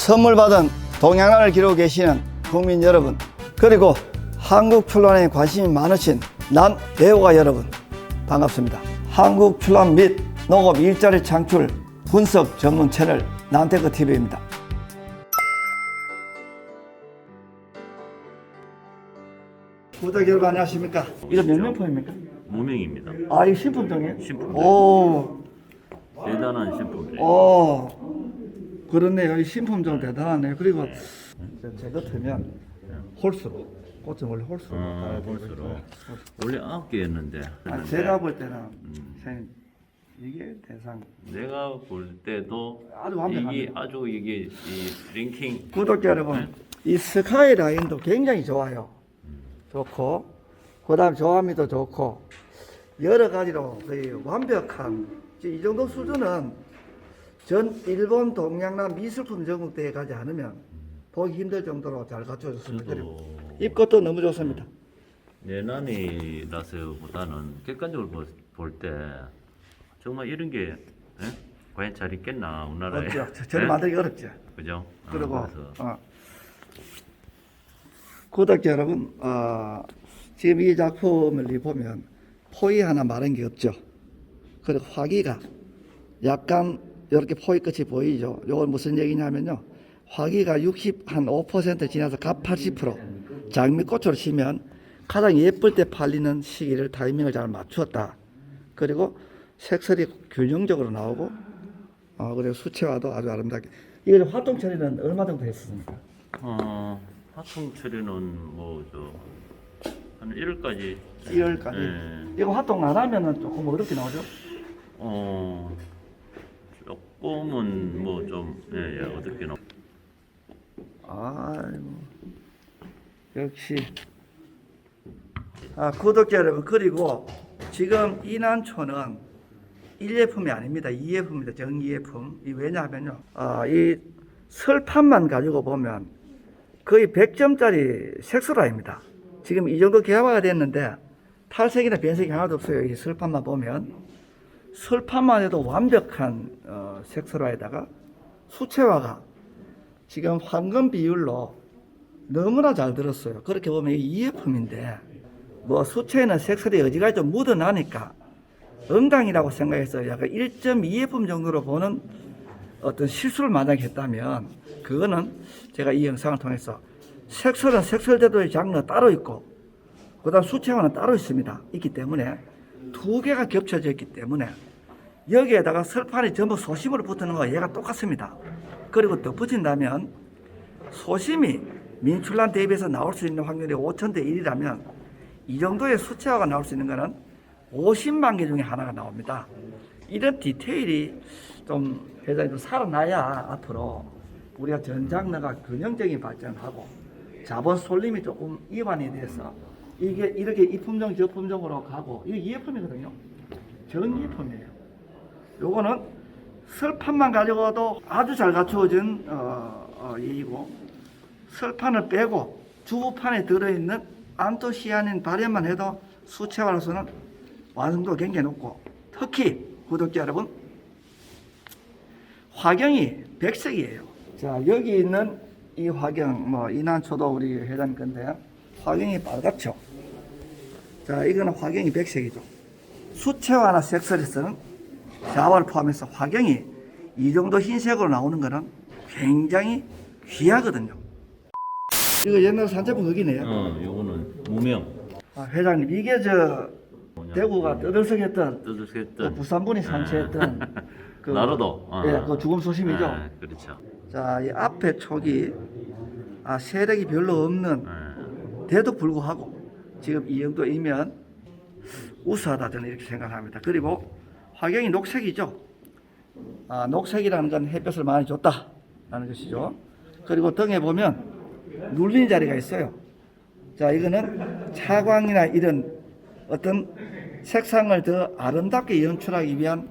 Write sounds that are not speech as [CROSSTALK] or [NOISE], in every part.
선물 받은 동양화를 기르고 계시는 국민 여러분 그리고 한국 출란에 관심이 많으신 난 애호가 여러분 반갑습니다. 한국 출란 및 농업 일자리 창출 분석 전문 채널 난테크 TV입니다. 구독 여러분 안녕하십니까? 이거 몇 명품입니까? 무명입니다. 아 이거 신품종이에요? 신품종. 오, 대단한 신품이에요. 오, 그렇네요. 이 신품종 대단하네요. 그리고 저- 제 같으면 홀수로 꽃은 원래 홀수로. 되고 홀수로. 원래 아홉 개였는데 아, 제가 볼 때는 음. 선생님, 이게 대상. 내가 볼 때도 아주 완벽합니다. 이게 아주 이게 이 랭킹 구독자 여러분, 이 스카이 라인도 굉장히 좋아요. 좋고, 그 다음 조합미도 좋고, 여러 가지로 거의 완벽한, 이 정도 수준은 전 일본 동양남 미술품 전국대회 가지 않으면 보기 힘들 정도로 잘 갖춰졌습니다. 저도 입것도 너무 좋습니다. 내난이라서보다는 객관적으로 볼 때 정말 이런 게 예? 과연 잘 있겠나 우리나라에 어렵죠. 저- 저를 예? 만들기 어렵죠. 그죠? 어, 그리고 그래서 어, 구독자 여러분, 어, 지금 이 작품을 보면 포이 하나 마른 게 없죠. 그리고 화기가 약간 이렇게 포이 끝이 보이죠. 이건 무슨 얘기냐면요. 화기가 60, 한 5% 지나서 갑80% 장미꽃으로 치면 가장 예쁠 때 팔리는 시기를 타이밍을 잘 맞추었다. 그리고 색설이 균형적으로 나오고 어, 그리고 수채화도 아주 아름답게. 이거 활동 처리는 얼마 정도 했습니까? 어, 화통 처리는 뭐 저 한 1월까지 1월까지. 예. 이거 활동 안 하면은 조금 어렵게 나오죠? 어 조금은 뭐좀 예, 예, 어떻게 나 아이고. 역시. 아, 구독자 여러분, 그리고 지금 이난초는 1예품이 아닙니다. 2예품입니다. 정의예품. 이 왜냐하면요. 아, 이 설판만 가지고 보면 거의 100점짜리 색소라입니다. 지금 이 정도 개화가 됐는데 탈색이나 변색이 하나도 없어요. 이 설판만 보면. 설판만 해도 완벽한 어, 색소라에다가 수채화가 지금 황금 비율로 너무나 잘 들었어요. 그렇게 보면 이게 2예품인데 뭐 수채는 색설이 여지가 좀 묻어나니까 응당이라고 생각해서 약간 1.2예품 정도로 보는 어떤 실수를 만약에 했다면 그거는 제가 이 영상을 통해서 색설은 색설제도의 장르가 따로 있고 그다음 수채화는 따로 있습니다. 있기 때문에 두 개가 겹쳐져 있기 때문에 여기에다가 설판이 전부 소심으로 붙는 거 얘가 똑같습니다. 그리고 덧붙인다면 소심이 민출란 대비해서 나올 수 있는 확률이 5천 대 1이라면 이 정도의 수채화가 나올 수 있는 것은 50만 개 중에 하나가 나옵니다. 이런 디테일이 좀 회장님 좀 살아나야 앞으로 우리가 전 장르가 균형적인 발전하고 자본 솔림이 조금 이완이 돼서 이게 이렇게 이 품종 저 품종으로 가고 이게 이예품이거든요. 전 이예품이에요. 요거는 설판만 가지고도 아주 잘 갖추어진 어, 어, 이고 설판을 빼고 주부판에 들어있는 안토시아닌 발현만 해도 수채화로서는 완성도가 굉장히 높고 특히 구독자 여러분 화경이 백색이에요. 자 여기 있는 이 화경 뭐 이난초도 우리 회장님 건데 화경이 빨갛죠. 자 이거는 화경이 백색이죠. 수채화나 색설에서는 자화를 포함해서 화경이 이 정도 흰색으로 나오는 거는 굉장히 귀하거든요. 이거 옛날 산채품 거기네요. 어, 요거는 무명 아, 회장님 이게 저 대구가 떠들썩했던 그 뜨뜻했던 부산분이 산채했던 [LAUGHS] 그 나루도 어. 예, 그 죽음 소심이죠. 예, 그렇죠 자, 이 앞에 촉이 아, 세력이 별로 없는 예. 데도 불구하고 지금 이 정도이면 우수하다 저는 이렇게 생각합니다. 그리고 화경이 녹색이죠. 아, 녹색이라는 건 햇볕을 많이 줬다라는 것이죠. 그리고 등에 보면 눌린 자리가 있어요. 자, 이거는 차광이나 이런 어떤 색상을 더 아름답게 연출하기 위한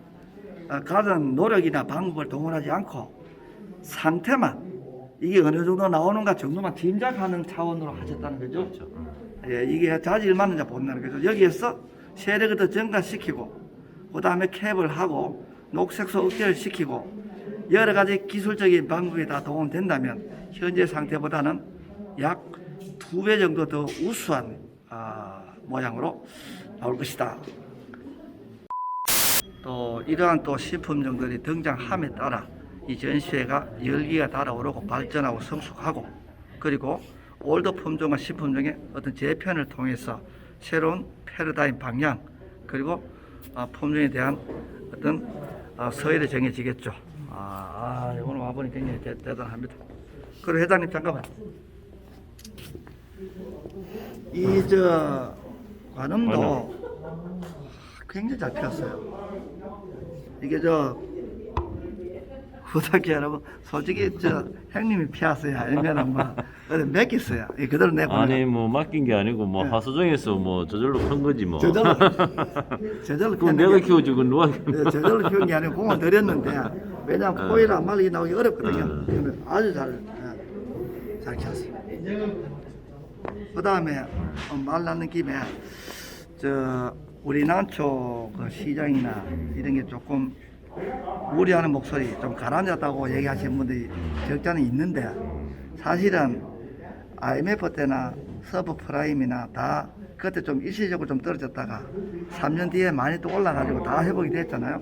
아, 다른 노력이나 방법을 동원하지 않고 상태만 이게 어느 정도 나오는가 정도만 짐작하는 차원으로 하셨다는 거죠. 그렇죠 음. 예, 이게 자질 맞는지 본다는 거죠. 여기에서 세력을 더 증가시키고, 그 다음에 캡을 하고, 녹색소 억제를 시키고, 여러 가지 기술적인 방법이 다 도움된다면 현재 상태보다는 약 두 배 정도 더 우수한 아, 모양으로 나올 것이다. 또 이러한 또 신품종들이 등장함에 따라 이 전시회가 열기가 달아오르고 발전하고 성숙하고 그리고 올드 품종과 신품종의 어떤 재편을 통해서 새로운 패러다임 방향 그리고 아, 품종에 대한 어떤 아, 서열이 정해지겠죠. 아, 아 오늘 와보니 굉장히 대, 대단합니다. 그리고 회장님 잠깐만. 이 저 관음도 굉장히 잘 피었어요. 이게 저 부탁해 여러분 솔직히 저 형님이 피었어요 아니면 뭐 어디 맡겼어요 이 그대로 내보내 아니 뭐 맡긴 게 아니고 뭐 네. 하수종에서 뭐 저절로 큰 거지 뭐. 저절로 [LAUGHS] 저절로 피었는 내가 게- 키워주고 그 누가 네, 저절로 키운 게 아니고 공을 들였는데 왜냐면 어. 포이를 안 말리기 나오기 어렵거든요 어. 근데 아주 잘, 예, 잘 키웠어요 그 다음에 말 나는 김에 저 우리 난초 그 시장이나 이런 게 조금 우려하는 목소리 좀 가라앉았다고 얘기하시는 분들이 적잖이 있는데 사실은 IMF 때나 서브 프라임이나 다 그때 좀 일시적으로 좀 떨어졌다가 3년 뒤에 많이 또 올라가지고 다 회복이 됐잖아요.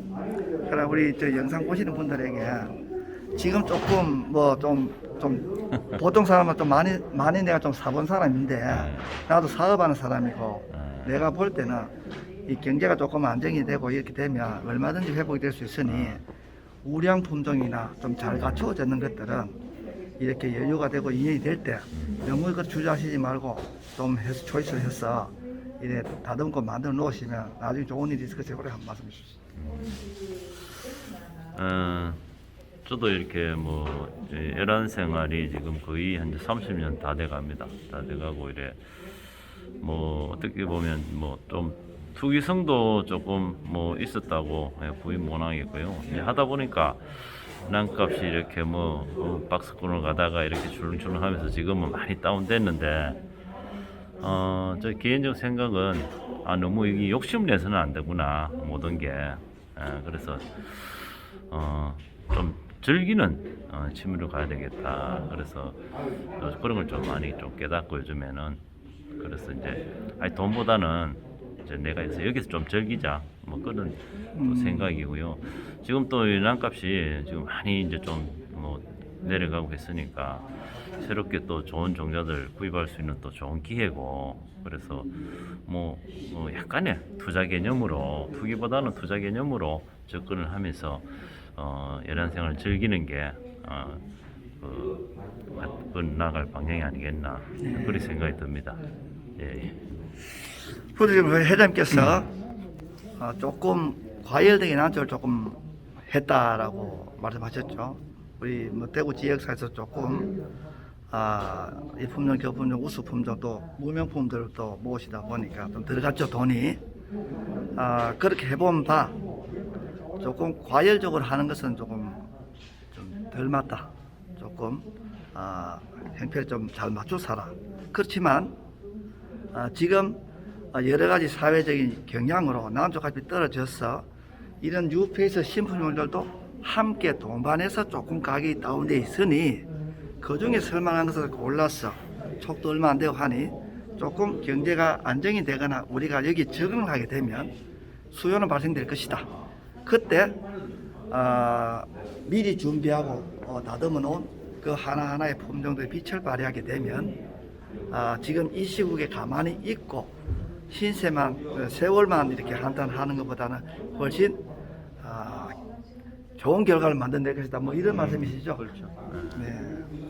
그래 우리 저 영상 보시는 분들에게 지금 조금 뭐좀좀 [LAUGHS] 보통 사람은 좀 많이 많이 내가 좀 사본 사람인데 나도 사업하는 사람이고 네. 내가 볼 때는 이 경제가 조금 안정이 되고 이렇게 되면 얼마든지 회복이 될 수 있으니 우량 품종이나 좀 잘 갖추어졌는 것들은 이렇게 여유가 되고 인연이 될 때 너무 그 주저하시지 말고 좀 해서 초이스를 해서 이래 다듬고 만들어 놓으시면 나중에 좋은 일이 있을 그래 한 말씀 주시죠. 어, 저도 이렇게 뭐 애란 생활이 지금 거의 한 30년 다 돼갑니다. 다 돼가고 이래 뭐 어떻게 보면 뭐좀 투기성도 조금 뭐 있었다고 예, 부인 못하겠고요. 하다 보니까 난값이 이렇게 뭐 어, 박스권을 가다가 이렇게 줄렁줄렁하면서 지금은 많이 다운됐는데 어, 저 개인적 생각은 아 너무 이게 욕심 내서는 안 되구나 모든 게 예, 그래서 어, 좀 즐기는 어, 취미로 가야 되겠다. 그래서 어, 그런 걸 좀 많이 좀 깨닫고 요즘에는 그래서 이제 아니 돈보다는 내가 해서 여기서 좀 즐기자. 뭐 그런 또 생각이고요. 지금 또 난값이 지금 많이 이제 좀 뭐 내려가고 했으니까 새롭게 또 좋은 종자들 구입할 수 있는 또 좋은 기회고. 그래서 뭐, 뭐 약간의 투자 개념으로 투기보다는 투자 개념으로 접근을 하면서 어, 연안 생활을 즐기는 게 어, 그, 그 나갈 방향이 아니겠나. 그런 생각이 듭니다. 예, 예. 후드님 회장님께서 어, 조금 과열되긴 한 쪽을 조금 했다라고 말씀하셨죠. 우리 뭐 대구 지역사에서 조금 아, 이 품종, 교품종, 우수 품종 또 무명품들을 또 모시다 보니까 좀 들어갔죠 돈이. 아, 그렇게 해본 바 조금 과열적으로 하는 것은 조금 좀 덜 맞다. 조금 아, 형편을 좀 잘 맞춰 살아. 그렇지만 아, 지금 아, 여러 가지 사회적인 경향으로 남쪽값이 떨어져서 이런 뉴페이스 신품종들도 함께 동반해서 조금 가격이 다운돼 있으니 그 중에 설만한 것을 골라서 촉도 얼마 안 되고 하니 조금 경제가 안정이 되거나 우리가 여기 적응을 하게 되면 수요는 발생될 것이다. 그때 아, 미리 준비하고 어, 다듬어 놓은 그 하나하나의 품종들의 빛을 발휘하게 되면 아, 지금 이 시국에 가만히 있고 신세만 어, 세월만 이렇게 한탄하는 것보다는 훨씬 아, 좋은 결과를 만들어낼 것이다. 뭐 이런 말씀이시죠? 그렇죠. 네.